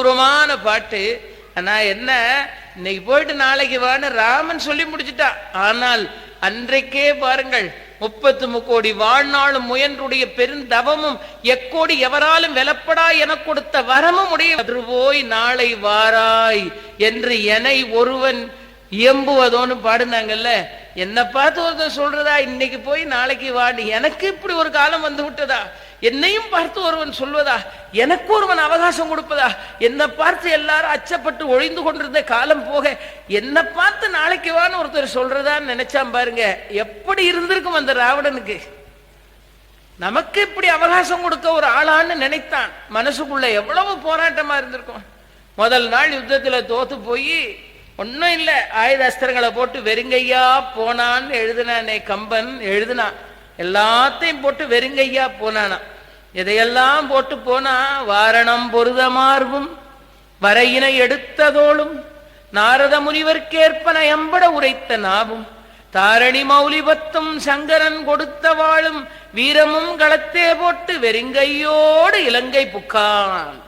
அபூர்வமான பாட்டு. ஆனால் என்ன? இன்னைக்கு போயிட்டு நாளைக்கு வான்னு ராமன் சொல்லி முடிச்சிட்டா. ஆனால் அன்றைக்கே பாருங்கள் முப்பத்து முக்கோடி வாழ்நாளும் முயன்றுடைய பெருந்தவமும் எக்கோடி எவராலும் வெலப்படா என கொடுத்த வரமும் உடைய போய் நாளை வாராய் என்று எனை ஒருவன் இயம்புவதோன்னு பாடுனாங்கல்ல. என்ன பார்த்து ஒருத்தர் சொல்றதா? இன்னைக்கு போய் நாளைக்கு வாடி எனக்கு இப்படி ஒரு காலம் வந்து விட்டதா? என்னையும் பார்த்து ஒருவன் சொல்வதா? எனக்கு ஒருவன் அவகாசம் கொடுப்பதா? என்னை பார்த்து எல்லாரும் அச்சப்பட்டு ஒழிந்து கொண்டிருந்த காலம் போக என்னை பார்த்து நாளைக்கு வான்னு ஒருத்தர் சொல்றதான்னு நினைச்சான் பாருங்க. எப்படி இருந்திருக்கும் அந்த ராவணனுக்கு? நமக்கு இப்படி அவகாசம் கொடுக்க ஒரு ஆளான்னு நினைத்தான். மனசுக்குள்ள எவ்வளவு போராட்டமா இருந்திருக்கும். முதல் நாள் யுத்தத்துல தோத்து போய் ஒன்னும் இல்லை ஆயுத அஸ்திரங்களை போட்டு வெறுங்கையா போனான்னு எழுதினானே கம்பன் எழுதினான். எல்லாத்தையும் போட்டு வெறுங்கையா போனானா. இதையெல்லாம் போட்டு போனா வாரணம் பொருதமார்பும் வரையினை எடுத்ததோளும் நாரத முனிவர்க்கேற்பன எம்பட உரைத்த நாவும் தாரணி மௌலிபத்தும் சங்கரன் கொடுத்த வாழும் வீரமும் களத்தே போட்டு வெறுங்கையோடு இலங்கை புக்கான்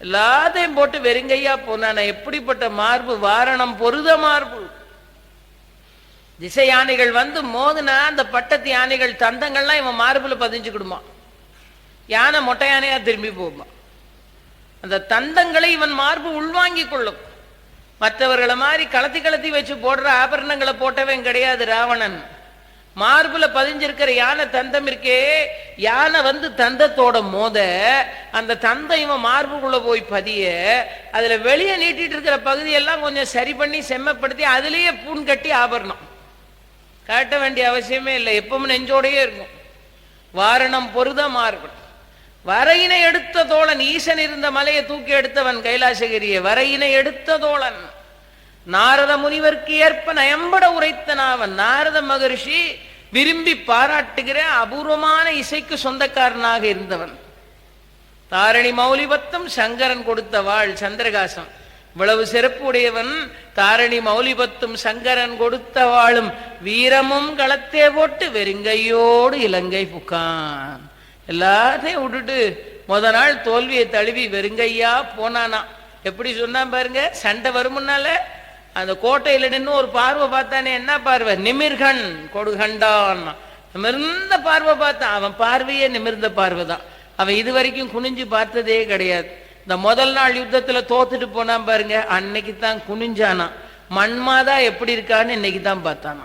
எல்லாத்தையும் போட்டு வெறுங்கையா போனான. எப்படிப்பட்ட மார்பு? வாரணம் பொருத மார்பு திசை யானைகள் வந்து மோதுனா அந்த பட்டத்து யானைகள் தந்தங்கள்லாம் இவன் மார்புல பதிஞ்சுக்கிடுமா? யானை மொட்டை யானையா திரும்பி போகுமா? அந்த தந்தங்களை இவன் மார்பு உள்வாங்கி கொள்ளும். மற்றவர்களை மாதிரி கலத்தி கலத்தி வச்சு போடுற ஆபரணங்களை போட்டவன் கிடையாது ராவணன். மார்புல பதிஞ்சிருக்கிற யானை தந்தம் இருக்கே யானை வந்து தந்தத்தோட மோத அந்த தந்தம் இவன் மார்புக்குள்ள போய் பதிய அதுல வெளியே நீட்டிட்டு இருக்கிற பகுதியெல்லாம் கொஞ்சம் சரி பண்ணி செம்மப்படுத்தி அதுலயே பூன் கட்டி ஆபரணம். காட்ட வேண்டிய அவசியமே இல்லை. எப்பவும் நெஞ்சோடையே இருக்கும். வாரணம் பொருத மார்பு வரையினை எடுத்த தோழன் ஈசன் இருந்த மலையை தூக்கி எடுத்தவன் கைலாசகிரியை. வரையினை எடுத்த தோழன் நாரத முனிவருக்கு ஏற்ப நயம்பட உரைத்தனாவன் நாரத மகரிஷி விரும்பி பாராட்டுகிற அபூர்வமான இசைக்கு சொந்தக்காரனாக இருந்தவன். தாரணி மௌலிபத்தம் சங்கரன் கொடுத்த வாழ் சந்திரகாசம். இவ்வளவு சிறப்பு உடையவன் தாரணி மௌலிபத்தும் சங்கரன் கொடுத்த வாழும் வீரமும் களத்தே போட்டு வெறுங்கையோடு இலங்கை புக்கான் எல்லாத்தையும் விட்டுட்டு முத நாள் தோல்வியை தழுவி வெறுங்கையா போனானா. எப்படி சொன்னான் பாருங்க சண்டை வருமுன்னால அந்த கோட்டையில நின்று ஒரு பார்வை பார்த்தானே என்ன பார்வை? நிமிர்கண் கொடுகண்டான். நிமிர்ந்த பார்வை பார்த்தான். அவன் பார்வையே நிமிர்ந்த பார்வை தான் அவன் இது வரைக்கும் குனிஞ்சு பார்த்ததே கிடையாது. இந்த முதல் நாள் யுத்தத்துல தோத்துட்டு போனான் பாருங்க அன்னைக்கு தான் குனிஞ்சானா. மண்மாதா எப்படி இருக்கான்னு இன்னைக்கு தான் பார்த்தானா.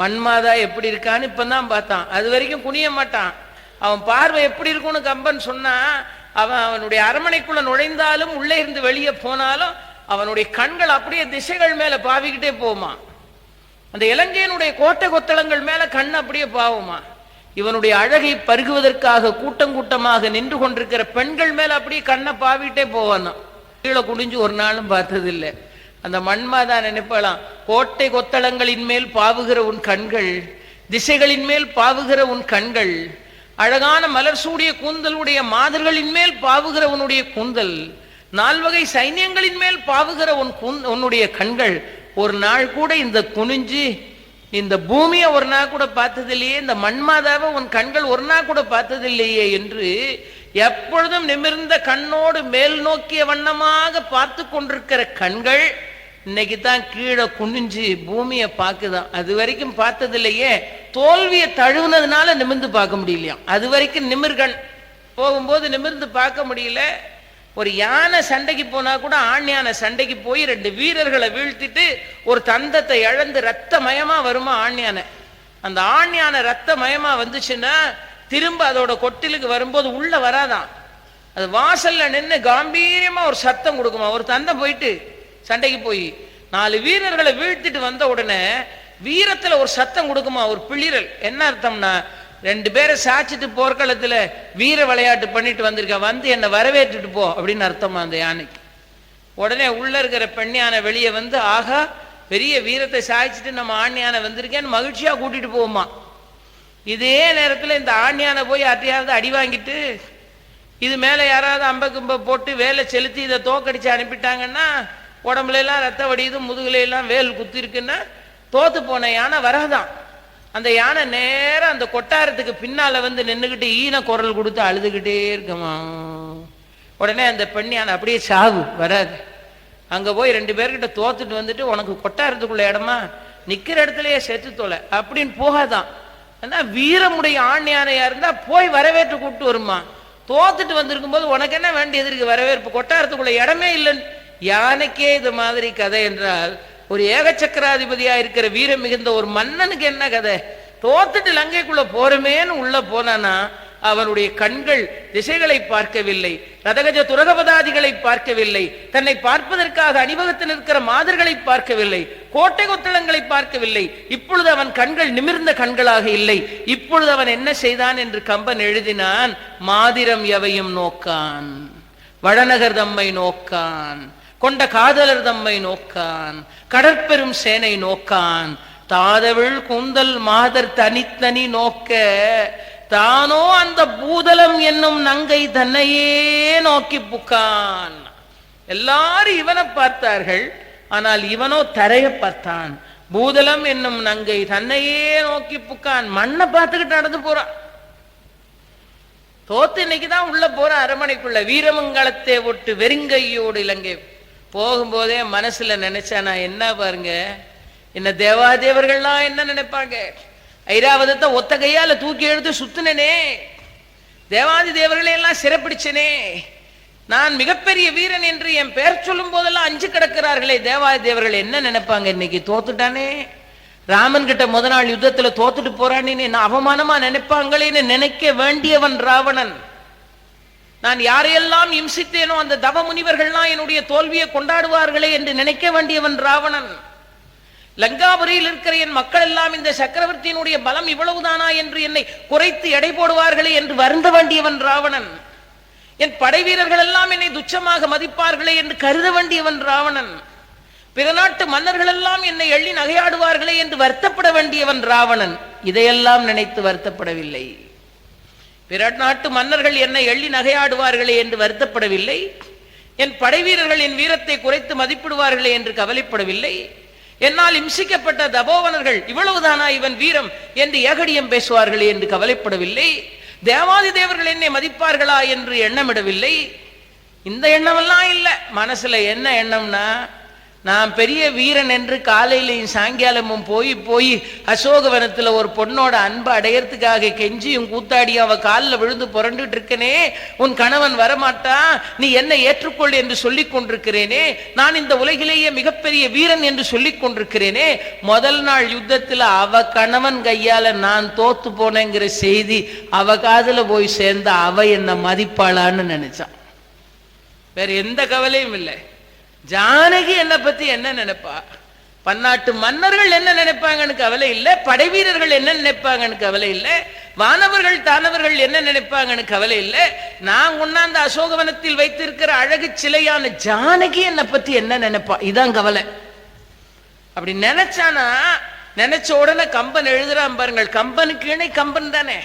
மண்மாதா எப்படி இருக்கான்னு இப்பதான் பார்த்தான். அது வரைக்கும் குனிய மாட்டான். அவன் பார்வை எப்படி இருக்கும்னு கம்பன் சொன்னா அவன் அவனுடைய அரமனைக்குள்ள நுழைந்தாலும் உள்ளே இருந்து வெளியே போனாலும் அவனுடைய கண்கள் அப்படியே திசைகள் மேல பாவிக்கிட்டே போமா அந்த இலங்கையினுடைய கோட்டை கொத்தளங்கள் மேல கண் அப்படியே பாவுமா. இவனுடைய அழகை பருகுவதற்காக கூட்டம் கூட்டமாக நின்று கொண்டிருக்கிற பெண்கள் மேல அப்படியே கண்ணை பாவிட்டே போவானா கீழே குடிஞ்சு ஒரு நாளும் பார்த்ததில்லை. அந்த மண்மாதான் நினைப்பலாம் கோட்டை கொத்தளங்களின் மேல் பாவுகிற உன் கண்கள் திசைகளின் மேல் பாவுகிற உன் கண்கள் அழகான மலர் சூடிய கூந்தலுடைய மாதர்களின் மேல் பாவுகிற உன்னுடைய கூந்தல் நால்வகை சைன்யங்களின் மேல் பாவுகிற உன் உன்னுடைய கண்கள். ஒரு நாள் கூட இந்த குனிஞ்சு இந்த பூமியை ஒரு நாள் கூட பார்த்ததில்லையே இந்த மண்மாதாவை உன் கண்கள் ஒரு நாள் கூட பார்த்ததில்லையே என்று எப்பொழுதும் நிமிர்ந்த கண்ணோடு மேல் நோக்கிய வண்ணமாக பார்த்து கொண்டிருக்கிற கண்கள் இன்னைக்கு தான் கீழே குனிஞ்சு பூமியை பார்க்குதான் அது வரைக்கும் பார்த்ததில்லையே தோல்வியை தழுவுனதுனால நிமிர்ந்து பார்க்க முடியலையாம் அது வரைக்கும் நிமிர்கண். போகும்போது நிமிர்ந்து பார்க்க முடியல. ஒரு யானை சண்டைக்கு போனா கூட ஆண் யானை சண்டைக்கு போய் ரெண்டு வீரர்களை வீழ்த்திட்டு ஒரு தந்தத்தை இழந்து ரத்த மயமா வருமா ஆண் யானை? அந்த ஆண் யானை ரத்த மயமா வந்துச்சுன்னா திரும்ப அதோட கொட்டிலுக்கு வரும்போது உள்ள வராதான். அது வாசல்ல நின்று காம்பீரியமா ஒரு சத்தம் கொடுக்குமா? ஒரு தந்தம் போயிட்டு சண்டைக்கு போய் நாலு வீரர்களை வீழ்த்திட்டு வந்த உடனே வீரத்துல ஒரு சத்தம் கொடுக்குமா? ஒரு பிளிரல் என்ன அர்த்தம்னா ரெண்டு பேரை சாச்சிட்டு போர்க்களத்தில் வீர விளையாட்டு பண்ணிட்டு வந்திருக்க வந்து என்னை வரவேற்றுட்டு போ அப்படின்னு அர்த்தமா அந்த யானைக்கு. உடனே உள்ள இருக்கிற பெண் யானை வெளியே வந்து ஆகா பெரிய வீரத்தை சாய்ச்சிட்டு நம்ம ஆண் யானை வந்திருக்கேன்னு மகிழ்ச்சியாக கூட்டிட்டு போவோமா? இதே நேரத்தில் இந்த ஆண் யானை போய் அட்டையாவது அடி வாங்கிட்டு இது மேலே யாராவது அம்ப கும்ப போட்டு வேலை செலுத்தி இதை தோக்கடிச்சு அனுப்பிட்டாங்கன்னா உடம்புல எல்லாம் ரத்த வடியுது முதுகுல எல்லாம் வேல் குத்திருக்குன்னா தோத்து போன யானை வரதான். அந்த யானை நேரம் அந்த கொட்டாரத்துக்கு பின்னால வந்து நின்றுகிட்டு ஈன குரல் கொடுத்து அழுதுகிட்டே இருக்குமா? உடனே அந்த பெண்ணியான அப்படியே சாவு வராது. அங்கே போய் ரெண்டு பேர்கிட்ட தோத்துட்டு வந்துட்டு உனக்கு கொட்டாரத்துக்குள்ள இடமா? நிற்கிற இடத்துலயே செத்து தொலை. அப்படின்னு போகாதான். ஆனால் வீரமுடைய ஆண் யானையா இருந்தா போய் வரவேற்று கூப்பிட்டு வருமா? தோத்துட்டு வந்திருக்கும் போது உனக்கு என்ன வேண்டியது இருக்கு? வரவேற்பு. கொட்டாரத்துக்குள்ள இடமே இல்லைன்னு. யானைக்கே இது மாதிரி கதை என்றால் ஒரு ஏகச்சக்கராதிபதியா இருக்கிற வீரம் மிகுந்த ஒரு மன்னனுக்கு என்ன கதை? தோத்துட்டு லங்கைக்குள்ள போறமேன்னு உள்ள போனானா அவனுடைய கண்கள் திசைகளை பார்க்கவில்லை ரதகஜ துரகபதாதிகளை பார்க்கவில்லை தன்னை பார்ப்பதற்காக அணிவகுத்து நிற்கிற மாதர்களை பார்க்கவில்லை கோட்டை கொத்தளங்களை பார்க்கவில்லை இப்பொழுது அவன் கண்கள் நிமிர்ந்த கண்களாக இல்லை இப்பொழுது அவன் என்ன செய்தான் என்று கம்பன் எழுதினான் மாதிரம் எவையும் நோக்கான் வடநகர் தம்மை நோக்கான் கொண்ட காதலர் தம்மை நோக்கான் கடற்பெரும் சேனை நோக்கான் தாதவிழ் கூந்தல் மாதர் தனித்தனி நோக்க தானோ அந்த பூதலம் என்னும் நங்கை தன்னையே நோக்கி புக்கான். எல்லாரும் இவனை பார்த்தார்கள் ஆனால் இவனோ தரைய பார்த்தான். பூதலம் என்னும் நங்கை தன்னையே நோக்கி புக்கான். மண்ணை பார்த்துக்கிட்டு நடந்து போறான். தோத்து இன்னைக்குதான் உள்ள போற அரமனைக்குள்ள வீரமங்கலத்தை ஒட்டு வெறுங்கையோடு இலங்கை போகும்போதே மனசில் நினைச்சா நான் என்ன பாருங்க? என்ன தேவாதேவர்கள்லாம் என்ன நினைப்பாங்க? ஐராவதத்தை ஒத்த கையால் தூக்கி எழுத்து சுத்துனனே. தேவாதி தேவர்களையெல்லாம் சிறப்பிடிச்சனே. நான் மிகப்பெரிய வீரன் என்று என் பெயர் சொல்லும் போதெல்லாம் அஞ்சு கிடக்கிறார்களே. தேவாதி தேவர்கள் என்ன நினைப்பாங்க இன்னைக்கு? தோத்துட்டானே. ராமன் கிட்ட முத நாள் யுத்தத்துல தோத்துட்டு போறானே என்ன அவமானமா நினைப்பாங்களேன்னு நினைக்க வேண்டியவன் ராவணன். நான் யாரையெல்லாம் இம்சித்தேனோ அந்த தவ முனிவர்கள்லாம் என்னுடைய தோல்வியை கொண்டாடுவார்களே என்று நினைக்க வேண்டியவன் ராவணன். லங்காபுரியில் இருக்கிற என் மக்கள் எல்லாம் இந்த சக்கரவர்த்தியினுடைய பலம் இவ்வளவுதானா என்று என்னை குறைத்து எடை போடுவார்களே என்று வருந்த வேண்டியவன் ராவணன். என் படை வீரர்கள் எல்லாம் என்னை துச்சமாக மதிப்பார்களே என்று கருத வேண்டியவன் ராவணன். பிற நாட்டு மன்னர்கள் எல்லாம் என்னை எள்ளி நகையாடுவார்களே என்று வருத்தப்பட வேண்டியவன் ராவணன். இதையெல்லாம் நினைத்து வருத்தப்படவில்லை. பிற நாட்டு மன்னர்கள் என்னை எள்ளி நகையாடுவார்களே என்று வருத்தப்படவில்லை. என் படைவீரர்களின் என் வீரத்தை குறைத்து மதிப்பிடுவார்களே என்று கவலைப்படவில்லை. என்னால் இம்சிக்கப்பட்ட தபோவனர்கள் இவ்வளவுதானா இவன் வீரம் என்று ஏகடியம் பேசுவார்களே என்று கவலைப்படவில்லை. தேவாதி தேவர்கள் என்னை மதிப்பார்களா என்று எண்ணமிடவில்லை. இந்த எண்ணமெல்லாம் இல்லை. மனசுல என்ன எண்ணம்னா நான் பெரிய வீரன் என்று காலையிலையும் சாயங்காலமும் போய் போய் அசோகவனத்தில் ஒரு பொண்ணோட அன்பை அடையறதுக்காக கெஞ்சியும் கூத்தாடியும் அவள் காலில் விழுந்து புரண்டுட்டு இருக்கனே. உன் கணவன் வரமாட்டான். நீ என்னை ஏற்றுக்கொள் என்று சொல்லிக் கொண்டிருக்கிறேனே. நான் இந்த உலகிலேயே மிகப்பெரிய வீரன் என்று சொல்லிக் கொண்டிருக்கிறேனே. முதல் நாள் யுத்தத்தில் அவ கணவன் கையால் நான் தோத்து போனேங்கிற செய்தி அவ காதில் போய் சேர்ந்த அவ என்னை மதிப்பாளான்னு நினைச்சான். வேற எந்த கவலையும் இல்லை. ஜானகி என்னை பத்தி என்ன நினைப்பா? பன்னாட்டு மன்னர்கள் என்ன நினைப்பாங்கன்னு கவலை இல்லை படை வீரர்கள் என்ன நினைப்பாங்கன்னு கவலை இல்லை வானவர்கள் தானவர்கள் என்ன நினைப்பாங்கன்னு கவலை இல்லை. நான் உண்ணாந்த அசோகவனத்தில் வைத்திருக்கிற அழகு சிலையான ஜானகி என்னை பத்தி என்ன நினைப்பா? இதான் கவலை. அப்படி நினைச்சானா நினைச்ச உடனே கம்பன் எழுதுறான் பாருங்கள் கம்பனுக்கு இணை கம்பன் தானே.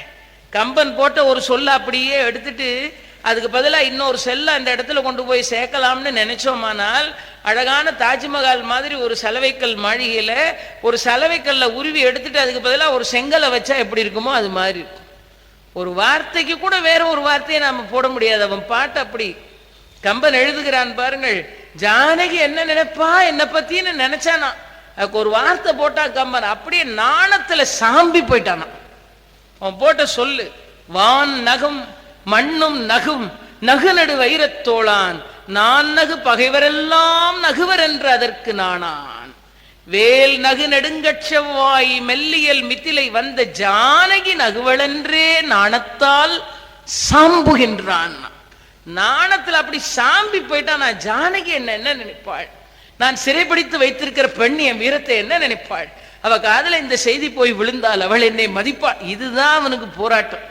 கம்பன் போட்ட ஒரு சொல்ல அப்படியே எடுத்துட்டு அதுக்கு பதிலாக இன்னொரு செல்லை அந்த இடத்துல கொண்டு போய் சேர்க்கலாம்னு நினைச்சோமானால் அழகான தாஜ்மஹால் மாதிரி ஒரு சலவைக்கல் மாளிகையில் ஒரு சலவைக்கல்ல உருவி எடுத்துட்டு அதுக்கு பதிலாக ஒரு செங்கலை வச்சா எப்படி இருக்குமோ அது மாதிரி. இருக்கும் ஒரு வார்த்தைக்கு கூட வேற ஒரு வார்த்தையை நாம போட முடியாது. அவன் பாட்டு அப்படி. கம்பன் எழுதுகிறான் பாருங்கள் ஜானகி என்ன நினைப்பா? என்னை பத்தின்னு நினைச்சானா? அதுக்கு ஒரு வார்த்தை போட்டா கம்பன் அப்படியே நாணத்துல சாம்பி போயிட்டானா அவன் போட்ட சொல்லு வான் நகம் மண்ணும் நகும் நகு நடு வைரத்தோளான். நான் நகு பகைவரெல்லாம் நகுவர் என்று அதற்கு நானான். வேல் நகு நெடுங்கட்சவாய் மெல்லியல் மித்திலை வந்த ஜானகி நகுவளென்றே நாணத்தால் சாம்புகின்றான். நாணத்துல அப்படி சாம்பி போயிட்டா நான் ஜானகி என்ன என்ன நினைப்பாள்? நான் சிறைப்பிடித்து வைத்திருக்கிற பெண் என் வீரத்தை என்ன நினைப்பாள்? அவ காதல இந்த செய்தி போய் விழுந்தால் அவள் என்னை மதிப்பாள் இதுதான் அவனுக்கு போராட்டம்.